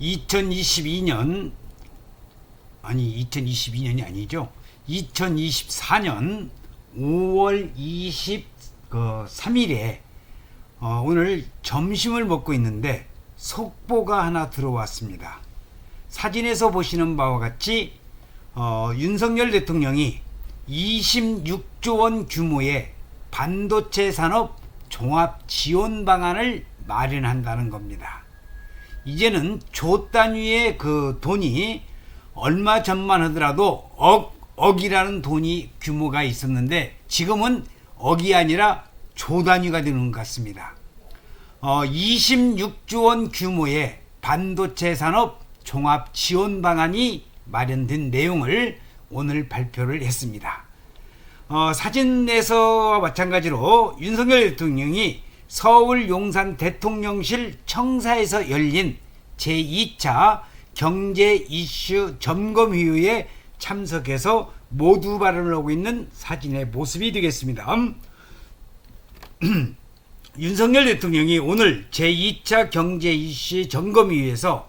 2022년 아니 2022년이 아니죠. 2024년 5월 23일에 어, 오늘 점심을 먹고 있는데 속보가 하나 들어왔습니다. 사진에서 보시는 바와 같이 어, 윤석열 대통령이 26조 원 규모의 반도체 산업 종합 지원 방안을 마련한다는 겁니다. 이제는 조 단위의 그 돈이 얼마 전만 하더라도 억, 억이라는 돈이 규모가 있었는데 지금은 억이 아니라 조 단위가 되는 것 같습니다. 어, 26조 원 규모의 반도체 산업 종합 지원 방안이 마련된 내용을 오늘 발표를 했습니다. 어, 사진에서와 마찬가지로 윤석열 대통령이 서울 용산 대통령실 청사에서 열린 제2차 경제 이슈 점검회의에 참석해서 모두 발언을 하고 있는 사진의 모습이 되겠습니다. 윤석열 대통령이 오늘 제2차 경제 이슈 점검회의에서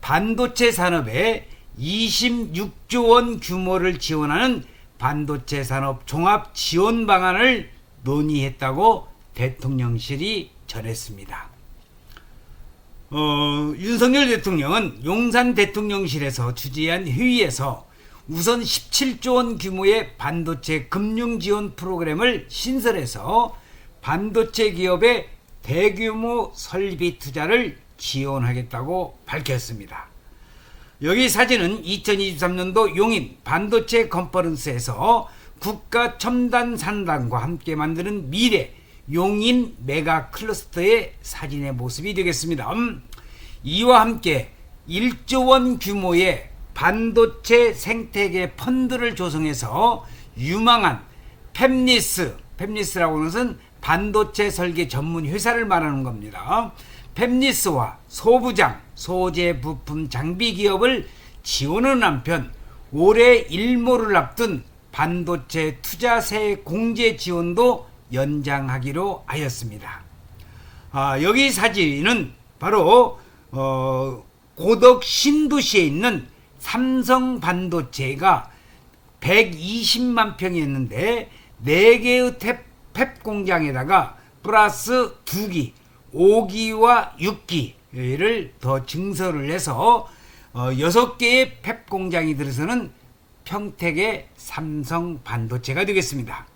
반도체 산업에 26조 원 규모를 지원하는 반도체 산업 종합 지원 방안을 논의했다고 대통령실이 전했습니다. 어, 윤석열 대통령은 용산 대통령실에서 주재한 회의에서 우선 17조 원 규모의 반도체 금융 지원 프로그램을 신설해서 반도체 기업의 대규모 설비 투자를 지원하겠다고 밝혔습니다. 여기 사진은 2023년도 용인 반도체 컨퍼런스에서 국가 첨단 산단과 함께 만드는 미래 용인 메가 클러스터의 사진의 모습이 되겠습니다. 음, 이와 함께 1조 원 규모의 반도체 생태계 펀드를 조성해서 유망한 펩리스, 펩리스라고 하는 것은 반도체 설계 전문 회사를 말하는 겁니다. 펩리스와 소부장, 소재 부품 장비 기업을 지원하는 한편 올해 일모를 앞둔 반도체 투자세 공제 지원도 연장하기로 하였습니다. 아, 여기 사진은 바로 어, 고덕 신도시에 있는 삼성 반도체가 120만 평이었는데 4개의 탭, 펩 공장에다가 플러스 2기, 5기와 6기를 더 증설을 해서 어, 6개의 펩 공장이 들어서는 평택의 삼성 반도체가 되겠습니다.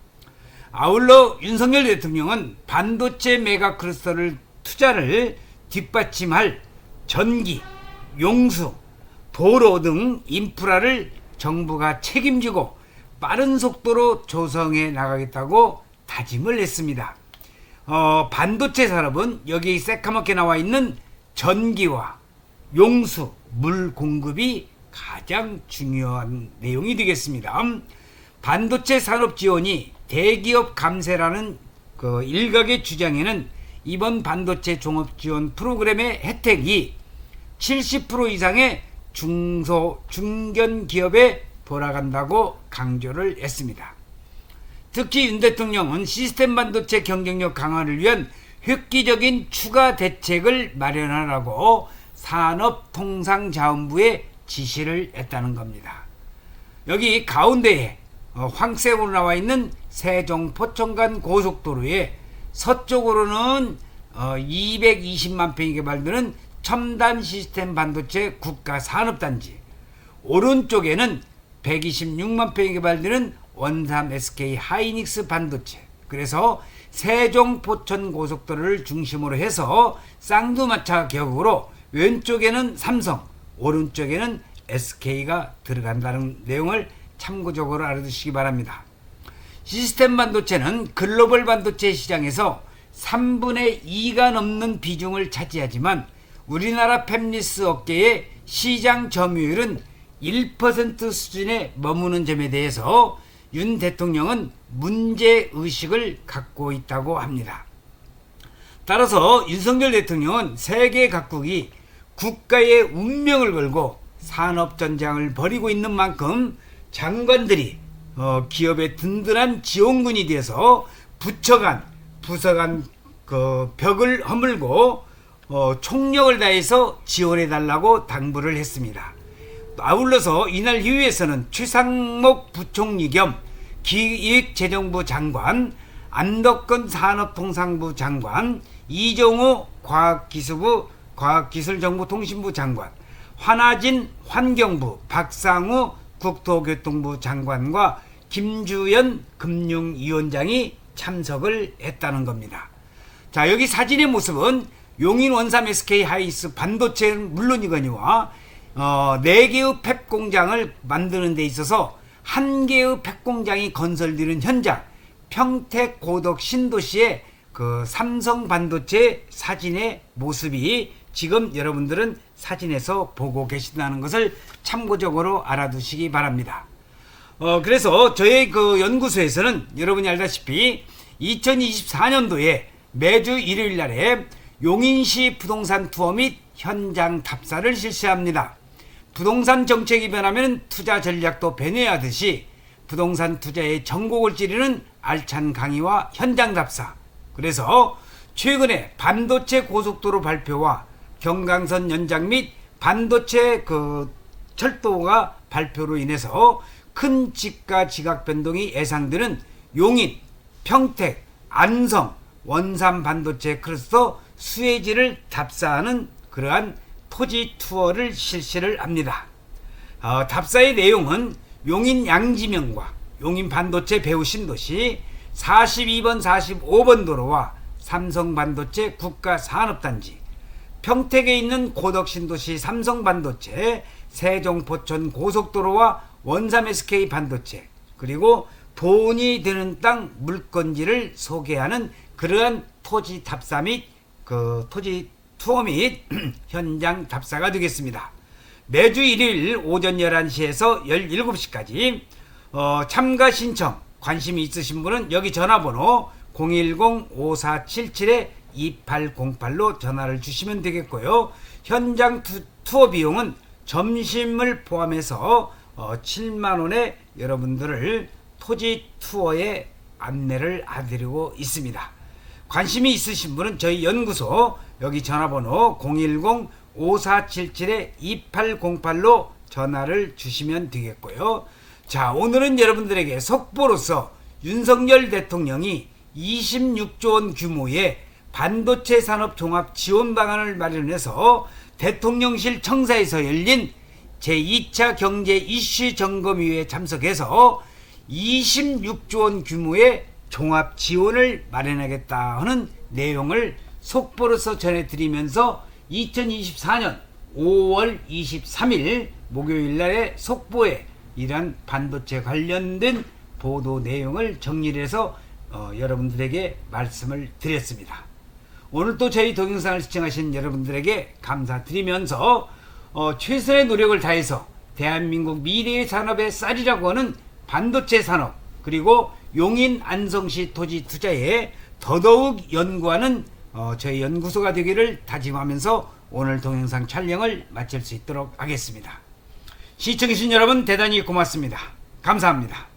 아울러 윤석열 대통령은 반도체 메가 클러스터를 투자를 뒷받침할 전기, 용수, 도로 등 인프라를 정부가 책임지고 빠른 속도로 조성해 나가겠다고 다짐을 했습니다. 어, 반도체 산업은 여기 새까맣게 나와 있는 전기와 용수, 물 공급이 가장 중요한 내용이 되겠습니다. 반도체 산업 지원이 대기업 감세라는 그 일각의 주장에는 이번 반도체 종합 지원 프로그램의 혜택이 70% 이상의 중소 중견 기업에 돌아간다고 강조를 했습니다. 특히 윤 대통령은 시스템 반도체 경쟁력 강화를 위한 획기적인 추가 대책을 마련하라고 산업통상자원부에 지시를 했다는 겁니다. 여기 가운데에 어, 황색으로 나와 있는 세종 포천간 고속도로에 서쪽으로는 220만 평이 개발되는 첨단 시스템 반도체 국가 산업단지, 오른쪽에는 126만 평이 개발되는 원삼 SK 하이닉스 반도체. 그래서 세종 포천 고속도로를 중심으로 해서 쌍두마차 격으로 왼쪽에는 삼성, 오른쪽에는 SK가 들어간다는 내용을 참고적으로 알아두시기 바랍니다. 시스템 반도체는 글로벌 반도체 시장에서 3분의 2가 넘는 비중을 차지하지만 우리나라 팹리스 업계의 시장 점유율은 1% 수준에 머무는 점에 대해서 윤 대통령은 문제 의식을 갖고 있다고 합니다. 따라서 윤석열 대통령은 세계 각국이 국가의 운명을 걸고 산업 전장을 벌이고 있는 만큼 장관들이 어, 기업의 든든한 지원군이 돼서 부처간 부서간 그 벽을 허물고 어, 총력을 다해서 지원해 달라고 당부를 했습니다. 아울러서 이날 휴에서는 최상목 부총리 겸 기획재정부 장관, 안덕건 산업통상부 장관, 이정호 과학기술부 과학기술정보통신부 장관, 환하진 환경부, 박상우 국토교통부 장관과 김주연 금융위원장이 참석을 했다는 겁니다. 자, 여기 사진의 모습은 용인 원삼 SK 하이스 반도체는 물론이거니와 어, 네 개의 팹 공장을 만드는 데 있어서 한 개의 팹 공장이 건설되는 현장 평택 고덕 신도시의 그 삼성 반도체 사진의 모습이 지금 여러분들은 사진에서 보고 계신다는 것을 참고적으로 알아두시기 바랍니다. 어, 그래서 저희 그 연구소에서는 여러분이 알다시피 2024년도에 매주 일요일 날에 용인시 부동산 투어 및 현장 답사를 실시합니다. 부동산 정책이 변하면 투자 전략도 변해야하듯이 부동산 투자의 전곡을 찌르는 알찬 강의와 현장 답사. 그래서 최근에 반도체 고속도로 발표와 경강선 연장 및 반도체 그 철도가 발표로 인해서 큰 집가 지각 변동이 예상되는 용인, 평택, 안성, 원산 반도체 클러스터 수혜지를 답사하는 그러한 토지 투어를 실시를 합니다. 어, 답사의 내용은 용인 양지명과 용인 반도체 배후 신도시 42번 45번 도로와 삼성 반도체 국가 산업단지 평택에 있는 고덕 신도시 삼성 반도체 세종 포천 고속도로와 원삼 SK 반도체 그리고 돈이 되는 땅 물건지를 소개하는 그러한 토지 답사 및 그 토지 투어 및 현장 답사가 되겠습니다. 매주 일요일 오전 11시에서 17시까지 어, 참가 신청 관심이 있으신 분은 여기 전화번호 010-5477-2808로 전화를 주시면 되겠고요. 현장 투, 투어 비용은 점심을 포함해서 어, 7만 원에 여러분들을 토지 투어에 안내를 해드리고 있습니다. 관심이 있으신 분은 저희 연구소 여기 전화번호 010-5477-2808로 전화를 주시면 되겠고요. 자, 오늘은 여러분들에게 속보로서 윤석열 대통령이 26조 원 규모의 반도체 산업 종합 지원 방안을 마련해서 대통령실 청사에서 열린 제2차 경제 이슈 점검위에 참석해서 26조 원 규모의 종합 지원을 마련하겠다 하는 내용을 속보로서 전해드리면서 2024년 5월 23일 목요일 날의 속보에 이러한 반도체 관련된 보도 내용을 정리를 해서 어, 여러분들에게 말씀을 드렸습니다. 오늘 또 저희 동영상을 시청하신 여러분들에게 감사드리면서 어, 최선의 노력을 다해서 대한민국 미래의 산업의 쌀이라고 하는 반도체 산업 그리고 용인 안성시 토지 투자에 더더욱 연구하는 어, 저희 연구소가 되기를 다짐하면서 오늘 동영상 촬영을 마칠 수 있도록 하겠습니다. 시청해주신 여러분 대단히 고맙습니다. 감사합니다.